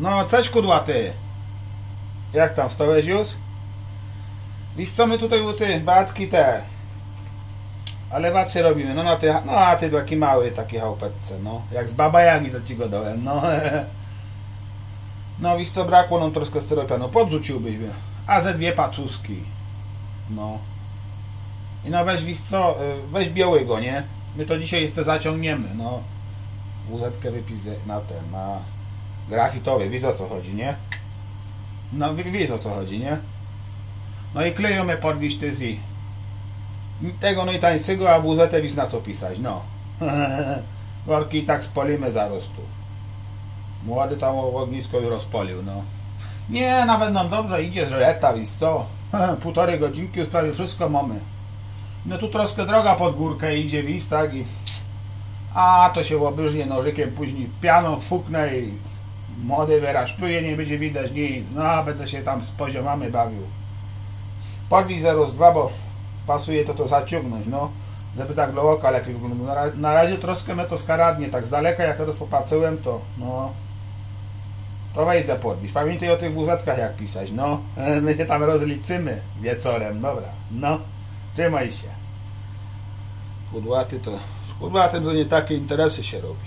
No, cześć kudłaty. Jak tam, wstałeś już? Wiesz co my tutaj u ty, batki te. Ale bacie robimy, no na ty, no a ty taki mały, taki chałupetce, no. Jak z baba Jagi to ci go dałem, no. No wiesz co, brakło nam troszkę styropianu, podrzuciłbyś mnie. A ze dwie paczuski. No. I no weź wiesz co, y, weź białego, nie? My to dzisiaj jeszcze zaciągniemy, no. WZ-kę wypis na ten, na grafitowy, wiesz o co chodzi, nie? No wiesz o co chodzi, nie? No i klejemy podwieźć ty z i- tego no i tańszego, a WZ wiesz na co pisać, no. Worki i tak spolimy zaraz tu. Młody tam ognisko już rozpolił, no. Nie, nawet nam dobrze idzie, że eta, wiesz co? Półtorej godzinki już prawie wszystko mamy. No tu troszkę droga pod górkę idzie, wisz, tak i... A to się łobyżnie nożykiem później pianą fuknę i młody wyraź pluje, nie będzie widać nic. No, będę się tam z poziomami bawił. Podwij 02, bo pasuje to to zaciągnąć, no. Żeby tak do oka lepiej wyglądało. Na, na razie troszkę mnie to skaradnie, tak z daleka jak teraz popatrzyłem, to no... To weź za podwieź. Pamiętaj o tych wózetkach jak pisać, no. My się tam rozliczymy wieczorem, dobra. No, trzymaj się. Kudłaty to... Z kudłatym to nie takie interesy się robi.